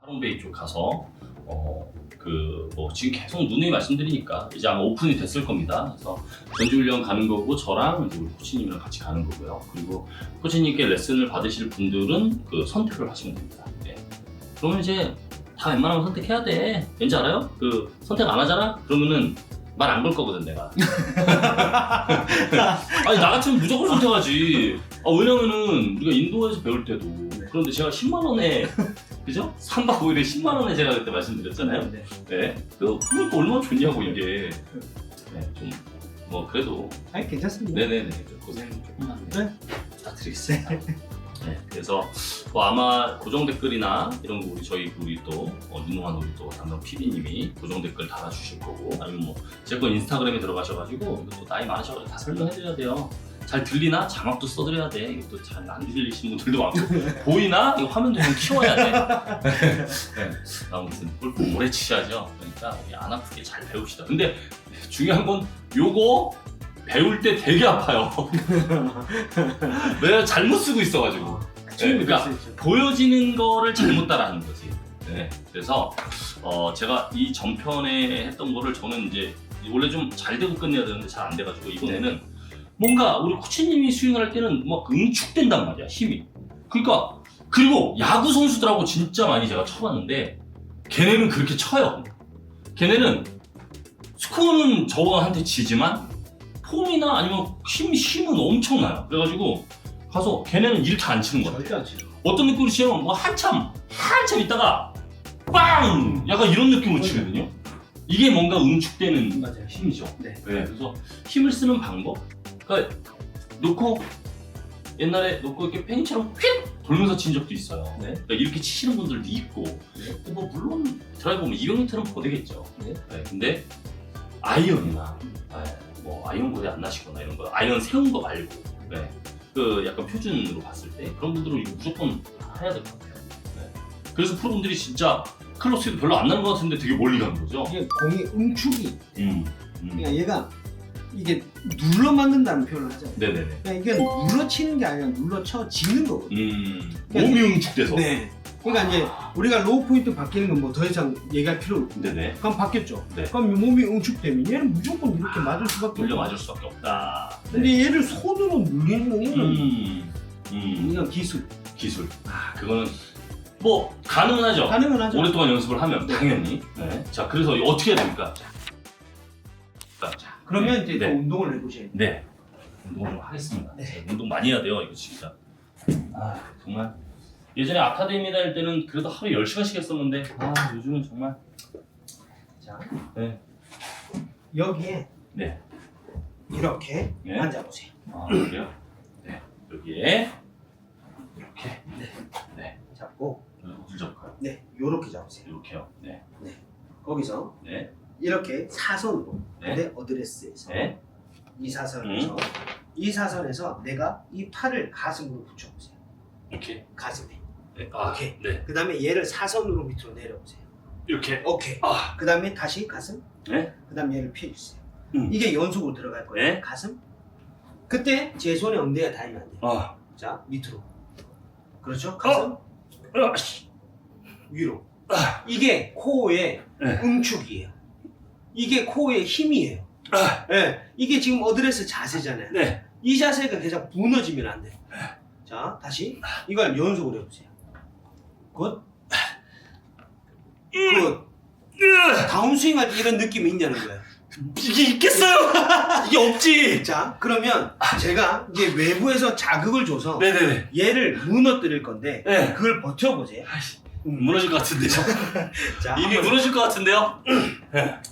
하롱베이 쪽 가서 어 그뭐 지금 계속 누누이 말씀드리니까 이제 아마 오픈이 됐을 겁니다. 그래서 전지훈련 가는 거고 저랑 이제 우리 코치님이랑 같이 가는 거고요. 그리고 코치님께 레슨을 받으실 분들은 그 선택을 하시면 됩니다. 네. 그러면 이제 다 웬만하면 선택해야 돼. 왠지 알아요? 그 선택 안 하잖아? 그러면은 말 안 걸 거거든 내가. 아니 나 같으면 무조건 선택하지. 아, 왜냐면은 우리가 인도에서 배울 때도 그런데 제가 10만 원에 그죠? 3박 5일에 10만 원에 제가 그때 말씀드렸잖아요. 네. 네. 그 그러니까 얼마나 좋냐고 이게. 네, 좀 뭐 그래도 아니 괜찮습니다. 네네네 고생 조금만 네. 부탁드리겠습니다. 네, 그래서 뭐 아마 고정 댓글이나 이런 거 우리 저희 우리 또 어, 유능한 우리 또 담당 PD님이 고정 댓글 달아주실 거고 아니면 뭐 제 거 인스타그램에 들어가셔가지고 이거 또 나이 많으셔가지고 다 설명해드려야 돼요. 잘 들리나 자막도 써드려야 돼. 이거 또 잘 안 들리시는 분들도 많고 보이나 이거 화면도 좀 키워야 돼. 네, 아무튼 골프 오래 치셔야죠. 그러니까 우리 안 아프게 잘 배웁시다. 근데 중요한 건 요거 배울 때 되게 아파요. 내가 잘못 쓰고 있어가지고. 충분히 그러니까. 보여지는 거를 잘못 따라하는 거지. 네. 그래서 어, 제가 이 전편에 했던 거를 저는 이제 원래 좀 잘 되고 끝내야 되는데 잘 안 돼가지고 이번에는 뭔가 우리 코치님이 스윙을 할 때는 막 응축된단 말이야 힘이. 그러니까 그리고 야구 선수들하고 진짜 많이 제가 쳐봤는데 걔네는 그렇게 쳐요. 걔네는 스코어는 저한테 지지만 폼이나 아니면 힘, 힘은 엄청나요. 그래가지고 가서 걔네는 이렇게 안 치는 거야. 절대 안 치죠. 어떤 느낌으로 치냐면 뭐 한참 한참 있다가 빵 약간 이런 느낌으로 치거든요. 이게 뭔가 응축되는 맞아요. 힘이죠. 네. 네, 그래서 힘을 쓰는 방법. 그러니까 놓고 옛날에 놓고 이렇게 팽이처럼 휙 돌면서 친 적도 있어요. 네. 그러니까 이렇게 치시는 분들도 있고. 근데 뭐 물론 드라이버 뭐 200m는 고되겠죠. 네. 근데 아이언이나 네, 뭐 아이언 고대 안 나시거나 이런 거 아이언 세운 거 말고 네. 그 약간 표준으로 봤을 때 그런 분들은 이거 무조건 해야 될 것 같아요. 네. 그래서 프로분들이 진짜 클럽 스피드 별로 안 나는 것 같은데 되게 멀리 가는 거죠. 이게 공이 응축이. 음. 음. 그러니까 얘가 이게 눌러 맞는다는 표현을 하잖아요. 네네네. 그러니까 이게 눌러 치는 게 아니라 눌러 쳐지는 거거든요. 음. 몸이 응축돼서. 네. 그러니까 이제 우리가 로우 포인트 바뀌는 건 뭐 더 이상 얘기할 필요 없고. 네네. 그럼 바뀌었죠. 네. 그럼 이 몸이 응축되면 얘는 무조건 이렇게 맞을 수밖에 돌려 없죠. 맞을 수밖에 없다. 근데 얘를 손으로 이건 음. 음. 이건 기술. 기술. 아 그거는 뭐 가능하죠. 가능은 하죠. 오랫동안 연습을 하면 네. 당연히. 네. 자 그래서 어떻게 해야 됩니까? 자, 그러면 이제 네. 또 운동을 해보셔야 돼요. 네. 운동을 좀 하겠습니다. 네. 운동 많이 해야 돼요, 이거 진짜. 아, 정말. 예전에 아카데미 다닐 때는 그래도 하루에 10시간씩 했었는데, 아, 요즘은 정말. 자, 네. 여기에 네. 이렇게 네. 앉아보세요. 아, 그래요? 네. 여기에, 이렇게. 잡고, 어딜 잡을까요? 네, 요렇게 잡으세요. 이렇게요. 네. 거기서 네. 이렇게 사선으로, 네. 내 어드레스에서 네. 이 사선에서 이 사선에서 내가 이 팔을 가슴으로 붙여보세요. 이렇게. 가슴에. 네. 아, 오케이. 네. 그 다음에 얘를 사선으로 밑으로 내려보세요. 이렇게. 오케이. 아, 그 다음에 다시 가슴. 네. 그 다음에 얘를 펴주세요. 음. 이게 연속으로 들어갈 거예요. 네. 가슴. 그때 제 손에 엉덩이가 닿으면 안 돼요. 아, 자, 밑으로. 그렇죠? 가슴. 아, 씨. 위로. 아. 이게 코어의 네. 응축이에요. 이게 코어의 힘이에요. 아, 예, 이게 지금 어드레스 자세잖아요. 네. 이 자세가 계속 무너지면 안 돼요. 자, 다시 이걸 연속으로 해보세요. 굿. 굿. 다운스윙 할 때 이런 느낌이 있냐는 거예요. 이게 있겠어요? 이게 없지. 자, 그러면 제가 이제 외부에서 자극을 줘서 네네네. 얘를 무너뜨릴 건데 네. 그걸 버텨보세요. 음. 무너질 것 같은데요. 자, 이미 한번 무너질 것 같은데요.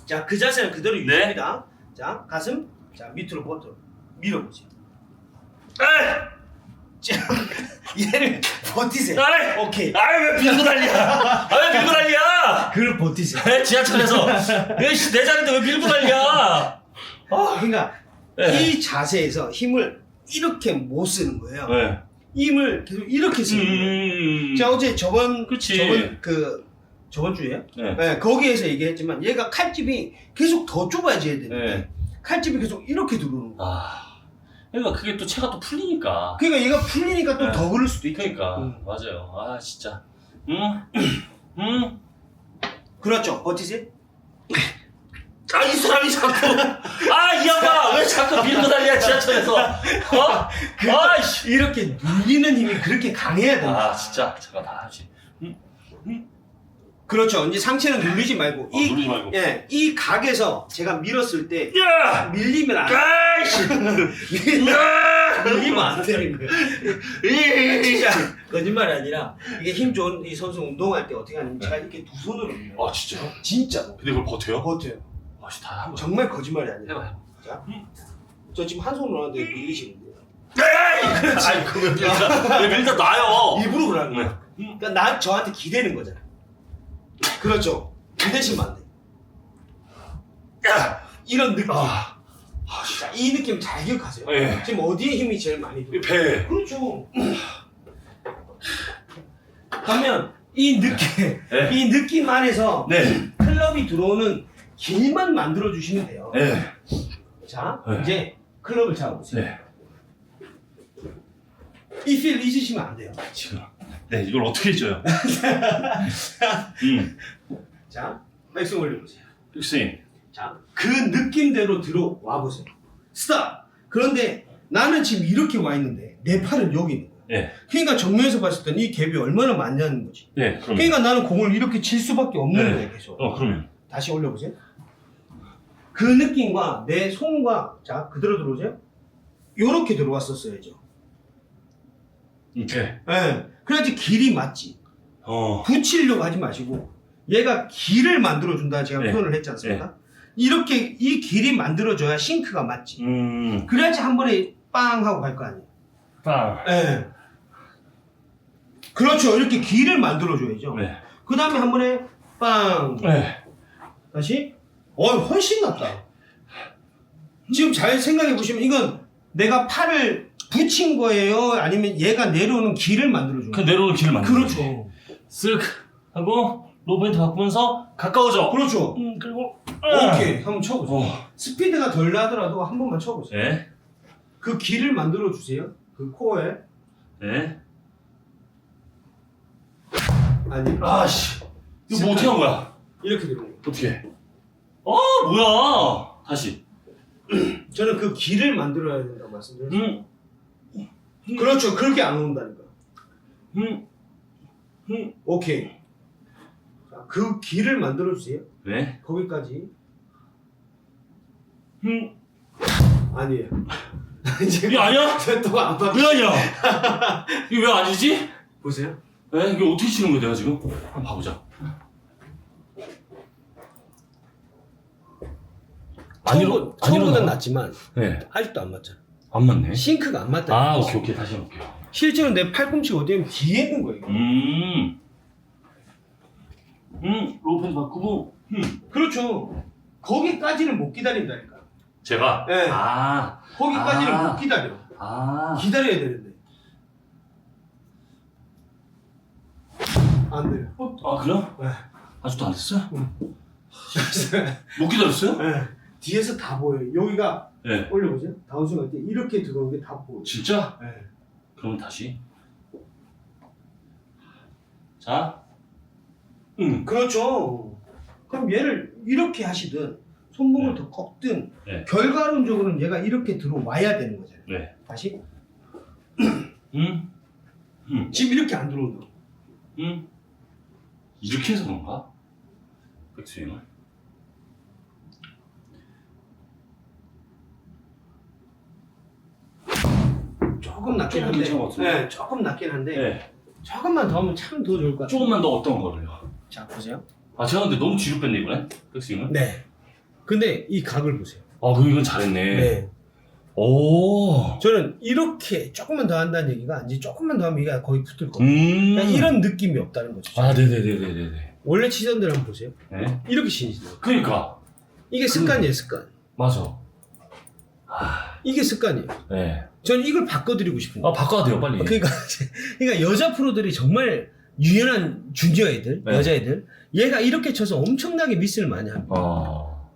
자, 그 자세는 그대로 네. 유지합니다. 자, 가슴, 자, 밑으로 버텨. 밀어보세요. 자, 얘를 버티세요. 아이, 오케이. 아이 왜 밀고 난리야? 아왜 밀고 난리야? 그걸 버티세요. 에, 지하철에서 내, 씨, 내 자리인데 왜 밀고 난리야? 그러니까 네. 이 자세에서 힘을 이렇게 못 쓰는 거예요. 네. 힘을 계속 이렇게 쓰는 거예요. 음. 자, 어제 저번, 그치. 저번 그, 저번 주에 네. 네, 거기에서 얘기했지만 얘가 칼집이 계속 더 좁아져야 되는데 네. 칼집이 계속 이렇게 들어오는 거예요. 아. 그러니까 그게 또 체가 또 풀리니까. 그러니까 얘가 풀리니까 또 네. 더 그럴 수도 있죠. 그러니까 음. 맞아요. 아 진짜. 음. 음. 그렇죠. 버티세요. 아, 이 사람이 자꾸. 아, 이 양반! 왜 자꾸 밀고 다니냐, 지하철에서. 어? 아이씨. 이렇게 눌리는 힘이 그렇게 강해야 된다. 아, 진짜. 제가 다 하지. 그렇죠. 이제 상체는 누르지 말고 어, 이 누르지 말고. 예, 이 각에서 제가 밀었을 때 야! 밀리면 안 아이씨! 밀리면 안 되는 거예요. 진짜 거짓말이 아니라 이게 힘 좋은 이 선수 운동할 때 어떻게 하냐면 제가 이렇게 두 손으로 밀어요. 아, 진짜요? 진짜로. 근데 그걸 버텨요? 버텨요. 아씨, 다한 거야. 정말 거짓말이 아니라. 해봐, 해봐. 자, 저 지금 한 손으로 하는데 밀리시는데요. 아이, 그왜 밀다, 왜 밀다 놔요? 일부러 그러는 네. 거야. 그러니까 나 저한테 기대는 거잖아. 그렇죠. 기대시면 안 돼. 야! 이런 느낌. 아, 자, 이 느낌 잘 기억하세요. 예. 지금 어디에 힘이 제일 많이 들어? 이 배. 그렇죠. 그러면 이 느낌, 네. 이 느낌 안에서 네. 클럽이 들어오는 길만 만들어 주시면 돼요. 네. 자, 네. 이제 클럽을 잡아보세요. 네. 이 필 잊으시면 안 돼요. 지금. 네, 이걸 어떻게 해줘요? 음. 자, 백스윙 올려보세요. 빅스윙. 자, 그 느낌대로 들어와 보세요. 스탑! 그런데 나는 지금 이렇게 와 있는데 내 팔은 여기 있는 거야. 네. 그러니까 정면에서 봤을 때는 이 갭이 얼마나 많냐는 거지. 네, 그럼. 그러니까 나는 공을 이렇게 칠 수밖에 없는 네. 거예요, 계속. 어, 그러면. 다시 올려보세요. 그 느낌과 내 손과 자 그대로 들어오세요. 요렇게 들어왔었어야죠. 이렇게. 예. 그래야지 길이 맞지. 어. 붙이려고 하지 마시고 얘가 길을 만들어 준다 제가 네. 표현을 했지 않습니까? 이렇게 이 길이 만들어져야 싱크가 맞지. 음. 그래야지 한 번에 빵 하고 갈 거 아니에요. 빵. 예. 그렇죠. 이렇게 길을 만들어줘야죠. 네. 그 다음에 한 번에 빵. 네. 다시. 어, 훨씬 낫다. 지금 잘 생각해 보시면 이건 내가 팔을 붙인 거예요? 아니면 얘가 내려오는 길을 만들어준 그 거예요? 내려오는 길을 거지. 그렇죠. 쓱 하고 로포인트 바꾸면서 가까워져. 그렇죠. 음, 그리고 오케이. 한번 쳐보세요. 어. 스피드가 덜 나더라도 한 번만 쳐보세요. 네. 그 길을 만들어 주세요. 그 코어에. 네. 아니. 아씨. 이거 뭐 어떻게 한 거야? 이렇게 들어오는 거예요. 어떻게? 어, 뭐야? 다시. 저는 그 길을 만들어야 된다고 말씀드렸어요. 음. 그렇죠. 그렇게 안 온다니까. 음. 음. 오케이. 자, 그 길을 만들어 주세요. 네. 거기까지. 음. 아니에요. 이제 이게 아니야? 또안 봐. 왜 아니야? 이게 왜 아니지? 보세요. 네? 이게 어떻게 치는 거야, 내가 지금? 한번 봐보자. 처음보, 아니로- 처음보다 낫지만 네. 아직도 안 맞잖아. 안 맞네. 싱크가 안 맞다. 아, 오케이, 오케이. 다시 해볼게요. 실제로 내 팔꿈치가 어디면 뒤에 있는 거예요. 음. 음, 로펜 바꾸고. 음. 그렇죠. 거기까지는 못 기다린다니까. 제가? 네. 아. 거기까지는 아. 못 기다려. 아. 기다려야 되는데. 안 돼요. 아, 그래요? 네. 아직도 안 됐어요? 응. 못 기다렸어요? 네. 뒤에서 다 보여요. 여기가 네. 올려보세요. 다운스윙 할 때 이렇게 들어오는 게 다 보여요. 진짜? 네. 그러면 다시. 자. 음. 그렇죠. 그럼 얘를 이렇게 하시든 손목을 네. 더 꺾든 네. 결과론적으로는 얘가 이렇게 들어와야 되는 거잖아요. 네. 다시 음. 음. 지금 이렇게 안 들어온다. 음. 이렇게 해서 그런가? 백스윙을. 조금 낮긴 조금 한데. 괜찮은 것 같은데? 네, 조금 낮긴 한데 네. 조금만 더 하면 참 더 좋을 것 같아요. 조금만 더 어떤 거를요? 자 보세요. 아, 제가 근데 너무 뒤로 뺐네, 이번에? 백스윙을? 네. 근데 이 각을 보세요. 아, 그럼 이건 잘했네. 네. 오. 저는 이렇게 조금만 더 한다는 얘기가 이제 조금만 더 하면 얘가 거의 붙을 겁니다. 음. 그러니까 이런 느낌이 없다는 거죠. 아, 네네네네네. 원래 치던들 한번 보세요. 네. 이렇게 치시죠. 그니까. 이게 습관이에요, 습관. 맞아. 이게 습관이에요. 네. 저는 이걸 바꿔드리고 싶은데. 아, 바꿔야 돼요, 빨리. 그러니까 그러니까 여자 프로들이 정말 유연한 주니어 애들, 네. 여자애들 얘가 이렇게 쳐서 엄청나게 미스를 많이 합니다. 어.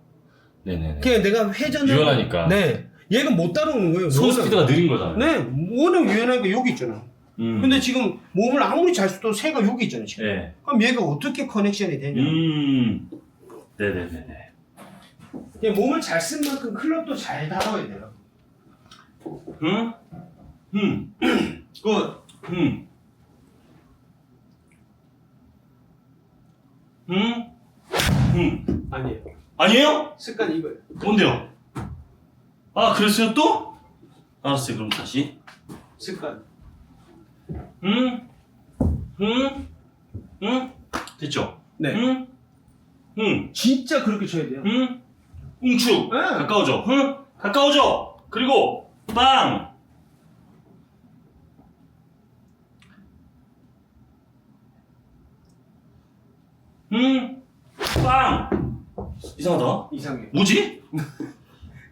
네네네. 그냥 내가 회전을 유연하니까. 네. 얘가 못 따라오는 거예요. 손 워낙- 스피드가 느린 거잖아요. 네. 워낙 유연한 게 여기 있잖아. 음. 근데 지금 몸을 아무리 잘 써도 새가 여기 있잖아요. 지금. 네. 그럼 얘가 어떻게 커넥션이 되냐? 음. 네네네네. 얘 몸을 잘 쓴 만큼 클럽도 잘 다뤄야 돼요. 응? 음. 그 음. 음. 음. 아니에요. 아니에요? 습관 이거예요. 뭔데요? 아, 그랬어요 또? 알았어요. 그럼 다시. 습관. 음. 음. 음. 됐죠? 네. 음. 음. 진짜 그렇게 쳐야 돼요. 음. 웅축. 네. 가까워져. 응? 가까워져. 그리고 빵. 음. 빵. 이상하다. 이상해. 뭐지?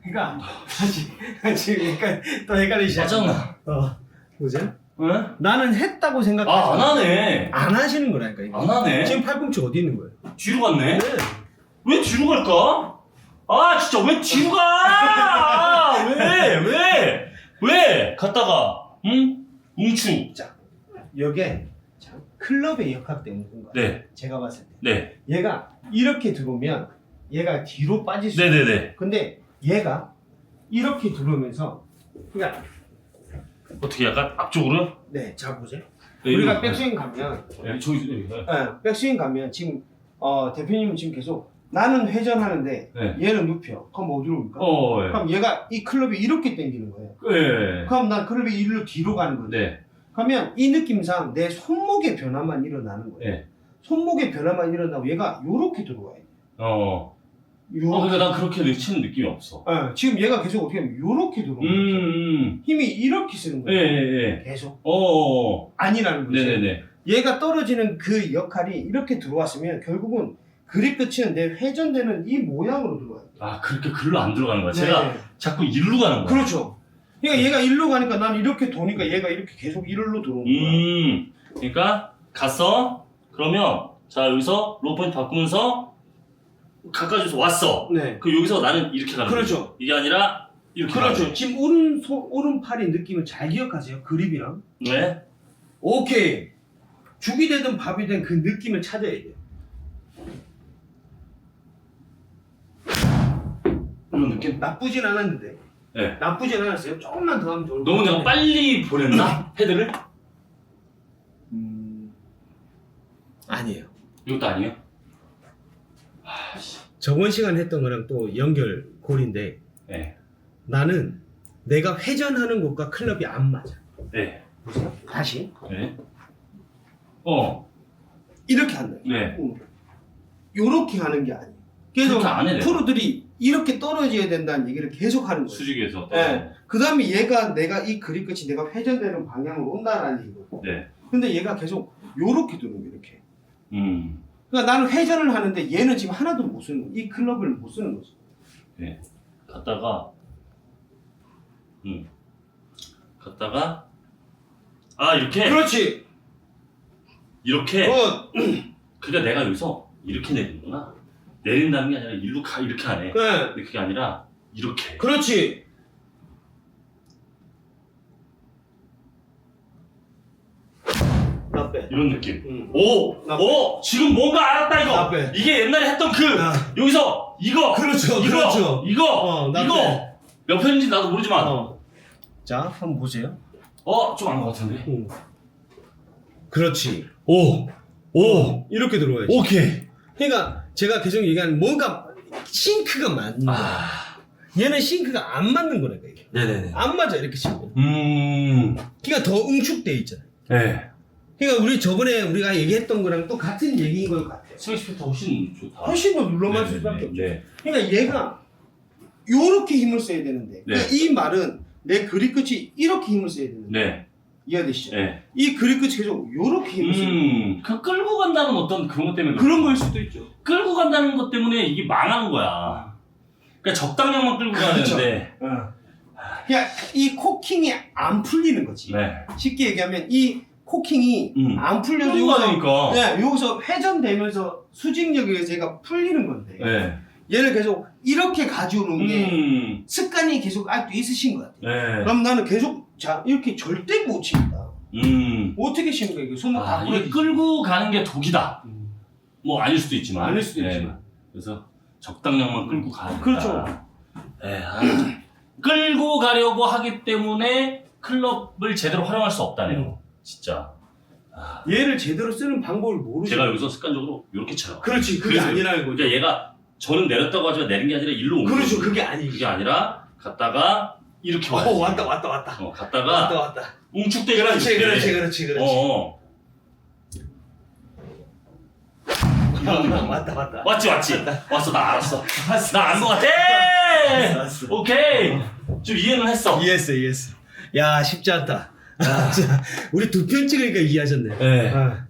그러니까 다시 다시 그러니까 또 헷갈리기 시작. 맞잖아. 어. 뭐지? 왜? 나는 했다고 생각하지. 아, 안 하네. 안 하시는 거라니까 이거. 안 하네. 지금 팔꿈치 어디 있는 거예요? 뒤로 갔네. 왜 뒤로 갈까? 아, 진짜 왜 뒤로 가? 왜? 왜? 왜? 갔다가, 응? 웅축. 여기에 자, 클럽의 역학 때문에 그런 거야. 네, 제가 봤을 때. 네. 얘가 이렇게 들어오면 얘가 뒤로 빠질 수 있어. 네네네. 근데 얘가 이렇게 들어오면서 그러니까 어떻게 약간 앞쪽으로? 네, 자 보세요. 네, 우리가 이거. 백스윙 가면 네, 저기. 네. 네, 백스윙 가면 지금 어, 대표님은 지금 계속 나는 회전하는데 네. 얘는 눕혀. 그럼 어디로 올까? 어, 예. 그럼 얘가 이 클럽이 이렇게 당기는 거예요. 네. 그럼 난 클럽이 일로 뒤로 가는 거예요. 네. 그러면 이 느낌상 내 손목의 변화만 일어나는 거예요. 네. 손목의 변화만 일어나고 얘가 요렇게 들어와요. 어. 요렇게. 어, 근데 난 그렇게 치는 느낌이 없어. 네, 지금 얘가 계속 어떻게 하면 요렇게 들어오는 음, 거예요. 음. 힘이 이렇게 쓰는 예, 거예요. 예, 예. 계속. 어, 어, 어. 아니라는 거죠. 네네네. 얘가 떨어지는 그 역할이 이렇게 들어왔으면 결국은 그립 끝은 내 회전되는 이 모양으로 들어와요. 아, 그렇게 글로 안 들어가는 거야. 제가 네. 자꾸 일로 가는 거야. 그렇죠. 그러니까 얘가 일로 가니까 난 이렇게 도니까 얘가 이렇게 계속 일로 들어오는 거야. 음, 그러니까 갔어. 그러면 자 여기서 로우 포인트 바꾸면서 가까이서 왔어. 네. 그 여기서 나는 이렇게 가는 거야. 그렇죠. 이게 아니라 이렇게 가는 그렇죠. 거야. 지금 오른손 오른팔의 느낌을 잘 기억하세요. 그립이랑. 네. 오케이. 죽이 되든 밥이 되든 그 느낌을 찾아야 돼요. 이런 느낌. 나쁘진 않았는데. 네. 나쁘진 않았어요. 조금만 더 하면 좋을 것 너무 내가 같은데. 빨리 보냈나? 헤드를? 음... 아니에요. 이것도 아니에요? 저번 시간에 했던 거랑 또 연결고리인데 네. 나는 내가 회전하는 곳과 클럽이 안 맞아. 네. 보세요. 다시 네. 어. 이렇게 한다. 네. 요렇게 하는 게 아니에요. 그래서 안 해. 프로들이 이렇게 떨어져야 된다는 얘기를 계속 하는 거예요. 수직에서. 네. 그 다음에 얘가 내가 이 그립 끝이 내가 회전되는 방향으로 온다라는 얘기거든. 네. 근데 얘가 계속 요렇게 들어오는 거예요. 이렇게. 음. 그러니까 나는 회전을 하는데 얘는 지금 하나도 못 쓰는 거야. 이 클럽을 못 쓰는 거지. 갔다가 음. 갔다가 아 이렇게 그렇지. 이렇게 어, 그러니까 내가 여기서 이렇게 내리는구나. 내린다는 게 아니라 일로 가 이렇게 하네. 네. 근데 그게 아니라 이렇게. 그렇지. 나 빼. 이런 느낌. 응. 오, 나 오, 지금 뭔가 알았다 이거. 나 빼. 이게 옛날에 했던 그 나. 여기서 이거, 그렇죠, 이거, 그렇죠. 이거, 어, 나 이거 빼. 몇 편인지 나도 모르지만 어. 자, 한번 보세요. 어, 좀 안 것 같은데. 응. 그렇지. 오, 오, 이렇게 들어와야지. 오케이. 그러니까 제가 계속 얘기하는 뭔가 싱크가 맞는 거야. 아, 얘는 싱크가 안 맞는 거라니까 이게. 네네네. 안 맞아 이렇게 치면. 음, 그러니까 더 응축돼 있잖아. 네. 그러니까 우리 저번에 우리가 얘기했던 거랑 또 같은 얘기인 것 같아요. 스윙스피터 훨씬 좋다. 훨씬 더 눌러맞을 네, 수밖에 네, 없죠. 네. 그러니까 얘가 요렇게 힘을 써야 되는데 네. 그러니까 이 말은 내 그립 끝이 이렇게 힘을 써야 되는데 네. 이해되시죠? 네. 이 그립 끝이 계속 요렇게. 음, 그 끌고 간다는 어떤 그런 것 때문에 그런 거일 수도 있죠. 끌고 간다는 것 때문에 이게 망하는 거야. 그러니까 적당량만 끌고 그렇죠. 가는데. 그냥 이 코킹이 안 풀리는 거지. 네. 쉽게 얘기하면 이 코킹이 음. 안 풀려서 끌고 여기서, 가니까. 네, 여기서 회전되면서 수직력에 의해서 얘가 풀리는 건데 네. 얘를 계속 이렇게 가져오는 게 음. 습관이 계속 아직도 있으신 것 같아요. 네. 그럼 나는 계속 자 이렇게 절대 못 칩니다. 음. 어떻게 씁니까 이게 손목 아, 다 이게. 끌고 가는 게 독이다. 음. 뭐 아닐 수도 있지만. 아닐 수도 예. 있지만. 그래서 적당량만 끌고 가야 된다. 그렇죠. 예, 아, 끌고 가려고 하기 때문에 클럽을 제대로 활용할 수 없다네요. 음. 진짜. 아, 얘를 제대로 쓰는 방법을 모르죠. 제가 여기서 습관적으로 이렇게 쳐요. 그렇지 그게 그래서- 아니라는 거죠. 그러니까 얘가 저는 내렸다고 하지만 내린 게 아니라 일로 온 그렇죠 거예요. 그게 아니지. 그게 아니라 갔다가 이렇게 어 와야지. 왔다 왔다 왔다. 어, 왔다 갔다가 왔다. 웅축대기라 그렇지 이렇게. 그렇지 그렇지 그렇지. 어. 왔다 왔다. 왔지 왔지. 왔어 나 알았어. 나 안 거 같아. 왔어. 오케이. 좀 이해는 했어. 이해했어 이해했어. 야 쉽지 않다. 아, 자, 우리 두 편 찍으니까 이해하셨네. 네. 아.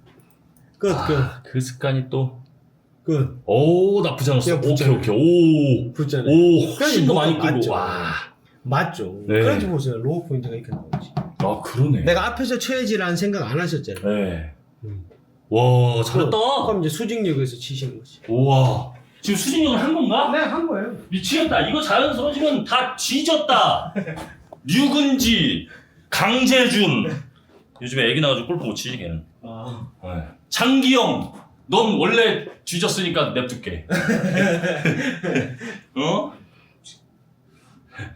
끝 끝. 아, 그 습관이 또. 끝. 오 나쁘지 않았어. 야, 오케이 붙잖아. 오케이. 오. 붙잖아요. 오 훨씬 더 많이 끌고. 맞죠. 와. 맞죠. 네. 그래서 보세요 로우 포인트가 이렇게 나오지. 아 그러네. 내가 앞에서 쳐야지라는 생각 안 하셨잖아요. 네. 음. 와 잘했다. 그럼 이제 수직력에서 치시는 거지. 우와. 지금 수진형을 한 건가? 네, 한 거예요. 미치겠다. 이거 자연스러워지면 다 뒤졌다. 류근지, 강재준. 요즘에 애기 나가지고 골프 못 치지 걔는. 아. 네. 장기영, 넌 원래 뒤졌으니까 냅둘게. 어?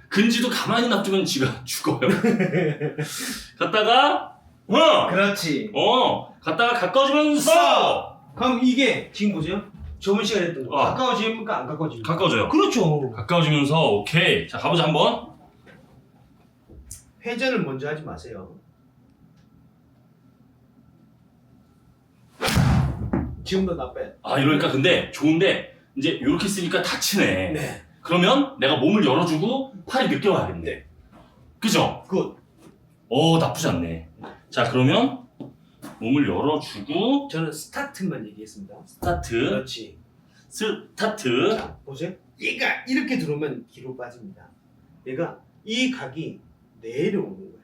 근지도 가만히 놔두면 지가 죽어요. 갔다가, 어, 그렇지. 어, 갔다가 가까워지면서 그럼 이게 지금 보세요. 저번 시간에 했던 거. 어. 가까워집니까 안 가까워집니까? 가까워져요. 그렇죠. 가까워지면서 오케이. 자 가보자 한번. 회전을 먼저 하지 마세요. 지금도 나 빼. 아 이러니까 근데 좋은데 이제 이렇게 쓰니까 다치네. 네. 그러면 내가 몸을 열어주고 팔이 늦게 와야겠네. 그죠? 굿. 어 나쁘지 않네. 자 그러면 몸을 열어주고 저는 스타트만 얘기했습니다. 스타트 그렇지. 스타트 자, 보세요. 얘가 이렇게 들어오면 뒤로 빠집니다. 얘가 이 각이 내려오는 거예요.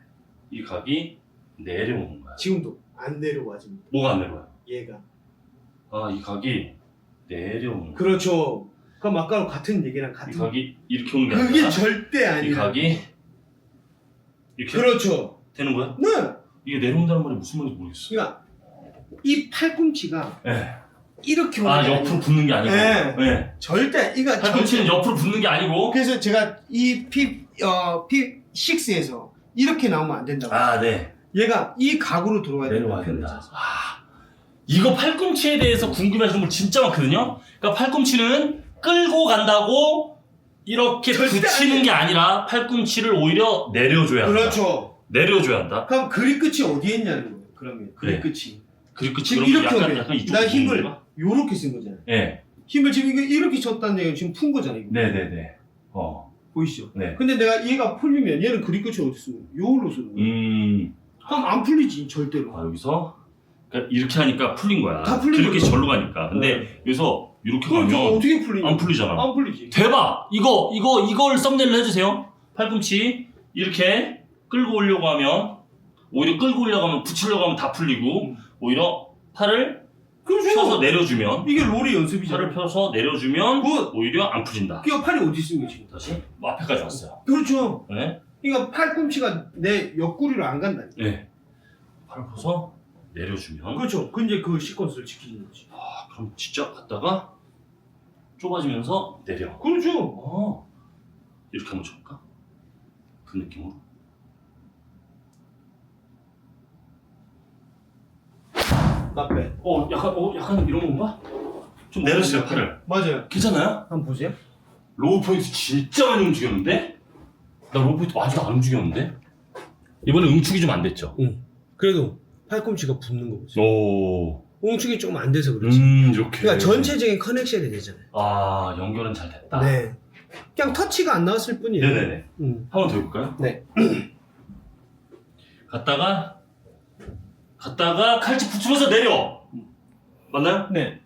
이 각이 내려오는 거야. 지금도 안 내려와집니다. 뭐가 안 내려와요? 얘가. 아 이 각이 내려오는 거야. 그렇죠. 그럼 아까랑 같은 얘기랑 이 같은. 각이 이렇게 오는 게 그게 아니라 절대 이 아니라. 각이 이렇게 그렇죠. 되는 거야? 네. 이게 내려온다는 말이 무슨 말인지 모르겠어. 그러니까 이 팔꿈치가 예. 이렇게 오는 아 게 옆으로 아니고 붙는 게 아니고. 네. 예. 절대 이거 팔꿈치는 옆으로 붙는 게 아니고. 그래서 제가 이 P 어 P6에서 이렇게 나오면 안 된다고. 아 네. 얘가 이 각으로 들어와야 내려와야 된다. 표현을 아, 이거 팔꿈치에 대해서 궁금해하시는 분 진짜 많거든요. 그러니까 팔꿈치는 끌고 간다고 이렇게 절대 붙이는 아니에요. 게 아니라 팔꿈치를 오히려 내려줘야 한다. 그렇죠. 내려줘야 한다. 그럼 그립 끝이 어디에 있냐는 거예요. 그러면 그립 네. 끝이. 그리고 끝이 지금 그럼 이렇게 약간 약간 이쪽 나 힘을 요렇게 쓴 거잖아요. 네. 힘을 지금 이거 이렇게 쳤다는 얘기는 지금 푼 거잖아요. 이거. 네네네. 어. 보이시죠? 네. 근데 내가 얘가 풀리면 얘는 그립 끝이 어디 쓰는 거예요? 요걸로 쓰는 거예요. 음. 그럼 안 풀리지 절대로. 아 여기서 그러니까 이렇게 하니까 풀린 거야. 다 풀린 거죠. 절로 가니까. 근데 네. 여기서 이렇게 그럼 저 가면 어떻게 풀리냐? 안 풀리잖아. 안 풀리지. 대박! 이거, 이거, 이걸 썸네일로 해주세요. 팔꿈치. 이렇게 끌고 오려고 하면, 오히려 끌고 오려고 하면, 붙이려고 하면 다 풀리고, 음. 오히려 팔을 그렇죠. 펴서 내려주면, 이게 롤이 연습이잖아. 팔을 펴서 내려주면, 굿. 오히려 안 풀린다. 그게 팔이 어디 있는 거지? 다시, 뭐 앞에까지 왔어요. 그렇죠. 네. 그러니까 팔꿈치가 내 옆구리로 안 간다. 네. 팔을 펴서 내려주면, 그렇죠. 근데 그 시퀀스를 지키는 거지. 아, 그럼 진짜 갔다가, 좁아지면서 내려. 그렇죠. 어. 이렇게 한번 쳐볼까? 그 느낌으로. 나 빼. 어, 약간, 어, 약간 이런 건가? 좀 내렸어요, 팔을. 맞아요. 괜찮아요? 한번 보세요. 로우 포인트 진짜 많이 움직였는데? 나 로우 포인트 아직도 안 움직였는데? 이번에 응축이 좀 안 됐죠? 그래도 팔꿈치가 붙는 거 보세요. 오. 웅축이 조금 안 돼서 그렇지. 음, 이렇게. 그러니까 전체적인 커넥션이 되잖아요. 아, 연결은 잘 됐다. 네. 그냥 터치가 안 나왔을 뿐이에요. 네네네. 음. 한 번 더 해볼까요? 네. 갔다가, 갔다가 칼집 붙이면서 내려! 맞나요? 네.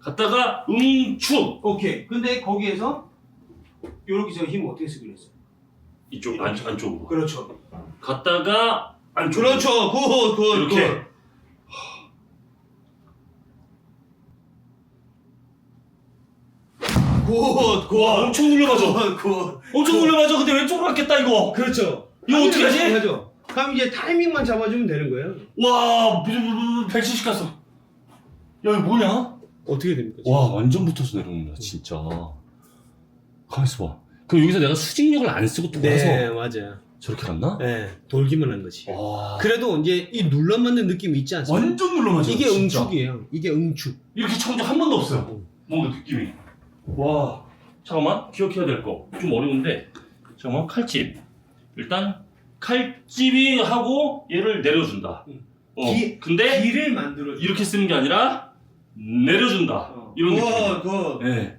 갔다가 응축! 오케이. 근데 거기에서 요렇게 제가 힘 어떻게 쓰기로 했어요? 이쪽, 안, 안쪽으로. 그렇죠. 갔다가 안쪽으로. 그렇죠. 굿, 굿, 이렇게. 굿. 굿, 굿. 와, 엄청 눌려맞아. 굿, 굿. 엄청 눌려맞아. 근데 왼쪽으로 갔겠다, 이거. 그렇죠. 이거 어떻게 하지? 하죠. 그럼 이제 타이밍만 잡아주면 되는 거예요. 와, 170 갔어. 야, 이거 뭐냐? 어떻게 됩니까? 지금? 와, 완전 붙어서 내려온다, 진짜. 가만있어 봐. 그럼 여기서 내가 수직력을 안 쓰고 돌아서 네, 맞아요. 저렇게 갔나? 네, 돌기만 한 거지. 와. 그래도 이제 이 눌러 맞는 느낌이 있지 않습니까? 완전 눌러맞아. 이게 응축이에요. 이게 응축. 이렇게 쳐본 적한 번도 없어요. 뭔가 느낌이. 와. 잠깐만. 기억해야 될 거. 좀 어려운데. 잠깐만. 칼집. 일단, 칼집이 하고 얘를 내려준다. 응. 어. 기- 근데 길을 만들어. 이렇게 쓰는 게 아니라 내려준다. 이런 느낌. 그 네.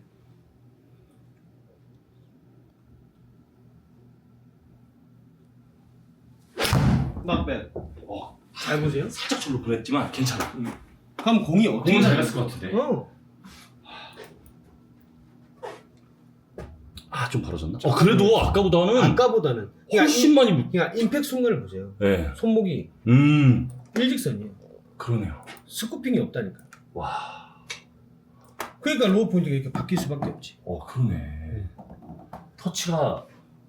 막배. 어, 잘 보세요. 살짝 절로 보냈지만 괜찮아. 그럼 공이 어떻게? 공은 잘? 갔을 것 같은데. 어. 아, 좀 벌어졌나? 어, 그래도 아까보다는 아까보다는 그러니까, 훨씬 임, 많이. 그러니까 임팩 순간을 보세요. 네. 손목이 음. 일직선이에요. 그러네요. 스쿠핑이 없다니까. 와. 그러니까 로우 포인트가 이렇게 바뀔 수밖에 없지. 어, 그러네. 터치가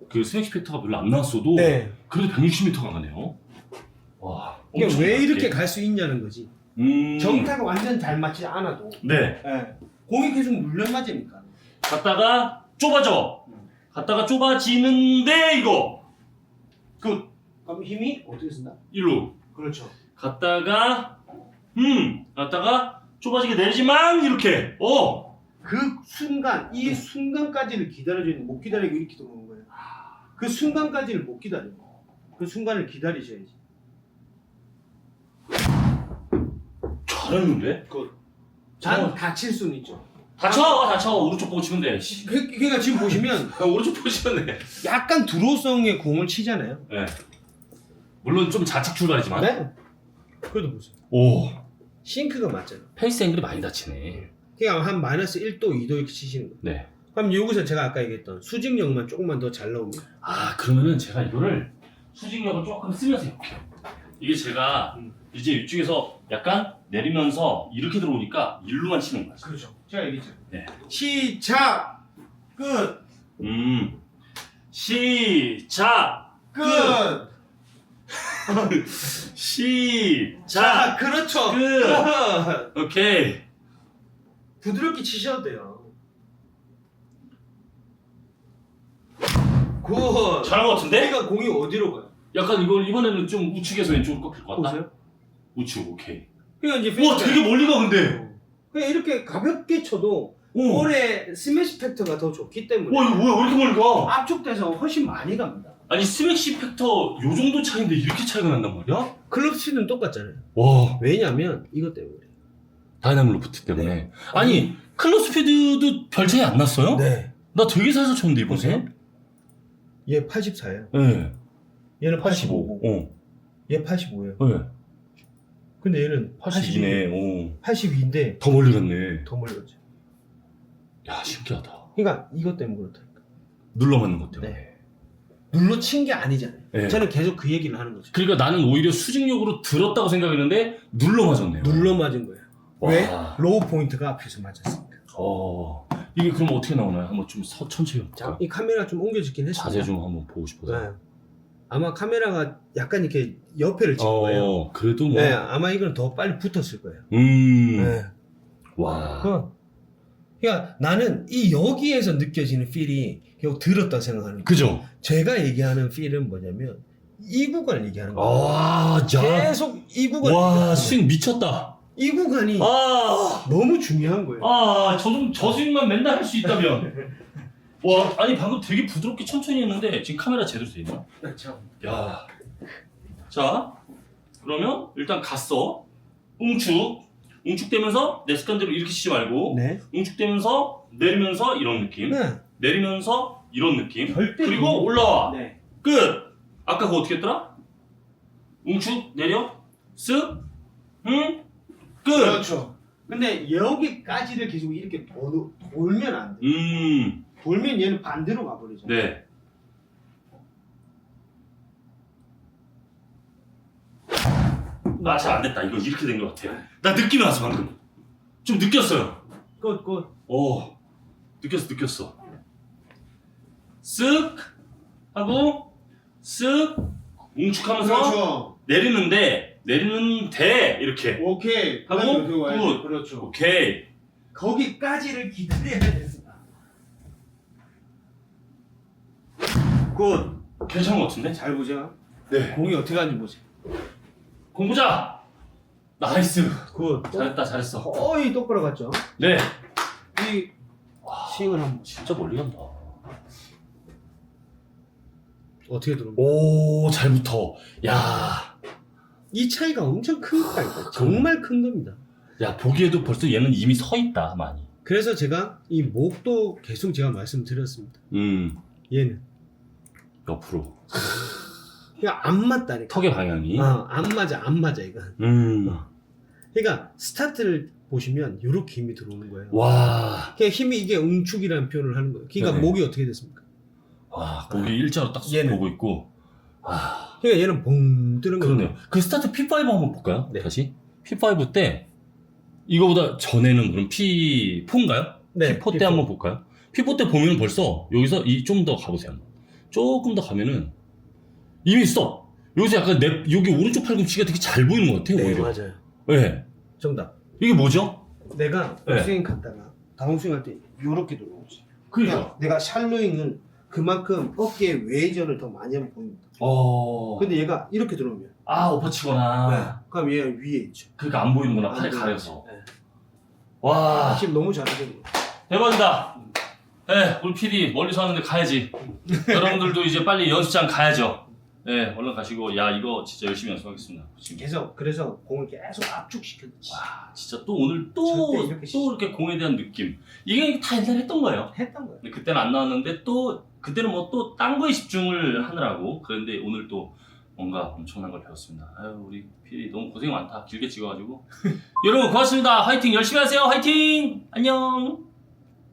그 스낵 팩터가 별로 안 나왔어도 네. 그래도 160m가 가네요. 와. 그러니까 왜. 이렇게 갈 수 있냐는 거지. 음. 정타가 완전 잘 맞지 않아도 네. 네. 공이 계속 물려 맞으니까. 갔다가 좁아져. 갔다가 좁아지는데 이거 그 그럼 힘이 어떻게 쓴다? 일로 그렇죠. 갔다가 음 갔다가 좁아지게 내리지만 이렇게 어 그 순간 이 순간까지를 기다려주는 못 기다리고 이렇게 들어오는 거예요. 그 순간까지를 못 기다려. 그 순간을 기다리셔야지. 잘했는데 단 어. 다칠 수는 있죠. 다쳐 다쳐 오른쪽 보고 치면 돼 씨. 그, 그러니까 지금 보시면 오른쪽 보고 치면 돼 약간 드로우성의 공을 치잖아요. 네. 물론 좀 좌측 출발이지만 네. 그래도 보세요. 오 싱크가 맞잖아. 페이스 앵글이 많이 다치네 그러니까 한 마이너스 1도, 2도 이렇게 치시는 거예요. 네. 그럼 여기서 제가 아까 얘기했던 수직력만 조금만 더 잘 나오면 아 그러면은 제가 이거를 수직력을 조금 쓰면서 해볼게요 이게 제가 음. 이제 이쪽에서 약간 내리면서 이렇게 들어오니까 일로만 치는 거야 그렇죠. 제가 얘기했죠. 네. 시작 끝 음 시작 끝. 시작 자, 그렇죠. 끝. 오케이 부드럽게 치셔도 돼요. 굿. 잘한 것 같은데? 그러니까 공이 어디로 가요? 약간 이걸 이번에는 좀 우측에서 왼쪽으로 꺾일 것 같다 보세요. 우측 오케이 그러니까 이제 페이스가- 되게 멀리 가 근데 그냥 이렇게 가볍게 쳐도 오. 볼의 스매시 팩터가 더 좋기 때문에 와 이거 뭐야 왜 이렇게 멀리 가 압축돼서 훨씬 많이 갑니다. 아니 스맥시 팩터 요 정도 차이인데 이렇게 차이가 난단 말이야? 클럽 스는 똑같잖아요. 와 왜냐면 이것 때문에. 다이나믹 로프트 때문에 아니 클럽 스피드도 별 차이 안 났어요? 네. 나 되게 살살 쳤는데 이번에. 얘 84예요. 네 얘는 85 85고 어. 얘 85예요. 네 근데 얘는 82네 어. 82인데 더 멀리 갔네 더 멀리 갔죠. 야 신기하다 그러니까 이것 때문에 그렇다니까. 눌러 맞는 것 때문에 눌러 친 게 아니잖아요. 네. 저는 계속 그 얘기를 하는 거죠. 그러니까 나는 오히려 수직력으로 들었다고 생각했는데 눌러 맞았네요 눌러 맞은 거예요. 와. 왜? 로우 포인트가 앞에서 맞았으니까. 어 이게 그럼 어떻게 나오나요? 한번 좀 서, 천천히 자, 해볼까요? 이 카메라 좀 옮겨지긴 했습니다. 자세 좀 한번 보고 싶어서 네. 아마 카메라가 약간 이렇게 옆에를 찍은 거예요. 어 그래도 뭐 네, 아마 이건 더 빨리 붙었을 거예요. 음. 네. 와. 그, 그러니까 나는 이 여기에서 느껴지는 필이 결국 들었다 생각하는 거예요. 그죠? 제가 얘기하는 필은 뭐냐면 이 구간을 얘기하는 거예요. 아, 야. 계속 이 구간 와, 스윙 미쳤다. 이 구간이 아. 너무 중요한 거예요. 아, 저, 좀, 저 스윙만 맨날 할 수 있다면. 와, 아니, 방금 되게 부드럽게 천천히 했는데, 지금 카메라 제대로 돼 있나? 그렇죠. 야. 자, 그러면 일단 갔어. 웅축. 웅축되면서 내 습관대로 이렇게 치지 말고, 네. 웅축되면서 내리면서 이런 느낌. 네. 내리면서 이런 느낌. 절대 그리고 올라와. 네. 끝! 아까 그거 어떻게 했더라? 웅축, 내려, 쓱, 응, 끝! 그렇죠. 근데 여기까지를 계속 이렇게 도, 돌면 안 돼. 음, 돌면 얘는 반대로 가버리죠. 네. 아, 잘 안 됐다. 이거 이렇게 된 것 같아. 나 느낌이 왔어, 방금. 좀 느꼈어요. 끝, 끝. 오, 느꼈어, 느꼈어. 쓱, 하고, 쓱, 뭉축하면서 그렇죠. 내리는데 내리는데 이렇게 오케이. 하고. 굿. 그렇죠. 오케이 거기까지를 기다려야 됩 굿. 괜찮은 것 같은데? 잘 보자. 네 공이 어떻게 가는지 보세요. 공부자 나이스 굿. 잘했다 잘했어 거의 똑바로 갔죠. 네 이 스윙을 한번 진짜 멀리 간다 어떻게 들어? 오 잘 붙어 야 이 차이가 엄청 큰 거예요. 정말 큰 겁니다. 야 보기에도 벌써 얘는 이미 서 있다 많이. 그래서 제가 이 목도 계속 제가 말씀드렸습니다. 음 얘는 옆으로 그냥 안 맞다니까. 턱의 방향이. 어, 안 맞아, 안 맞아 이거. 음. 그러니까 스타트를 보시면 이렇게 힘이 들어오는 거예요. 와. 그냥 힘이 이게 응축이라는 표현을 하는 거예요. 그러니까 네네. 목이 어떻게 됐습니까? 와 거기 일자로 딱 얘는. 보고 있고. 와. 그러니까 얘는 봉 뜨는 거예요. 그러네요. 그 스타트 P5 한번 볼까요? 네. 다시. P5 때 이거보다 전에는 그럼 P4인가요? 네, P4 때 P4. 한번 볼까요? P4 때 보면 벌써 여기서 이 좀 더 가보세요. 조금 더 가면은 이미 스톱. 여기서 약간 내 여기 오른쪽 팔꿈치가 되게 잘 보이는 것 같아요. 네, 오히려. 맞아요. 네. 정답. 이게 뭐죠? 내가 네. 업스윙 갔다가 다운스윙 할때 들어오지. 그죠? 그러니까 내가 샬로잉은 그만큼 어깨 외전을 더 많이 하면 보입니다. 어. 근데 얘가 이렇게 들어오면 아 엎어치거나. 그럼 얘가 위에 있죠. 그러니까 안 보이는구나 안 팔에 보이죠. 가려서. 네. 와 지금 너무 잘하거든요. 대박이다. 네, 우리 PD 멀리서 하는데 가야지. 여러분들도 이제 빨리 연습장 가야죠. 네, 얼른 가시고 야 이거 진짜 열심히 연습하겠습니다. 지금. 계속 그래서 공을 계속 압축시켰지. 와 진짜 또 오늘 또 절대 이렇게 또 이렇게 공에 대한 느낌. 이게 다 옛날에 했던 거예요. 했던 거예요. 근데 그때는 안 나왔는데 또 그때는 뭐 또 딴 거에 집중을 하느라고 그런데 오늘 또 뭔가 엄청난 걸 배웠습니다. 아유 우리 PD 너무 고생 많다. 길게 찍어가지고 여러분 고맙습니다. 화이팅 열심히 하세요. 화이팅 안녕.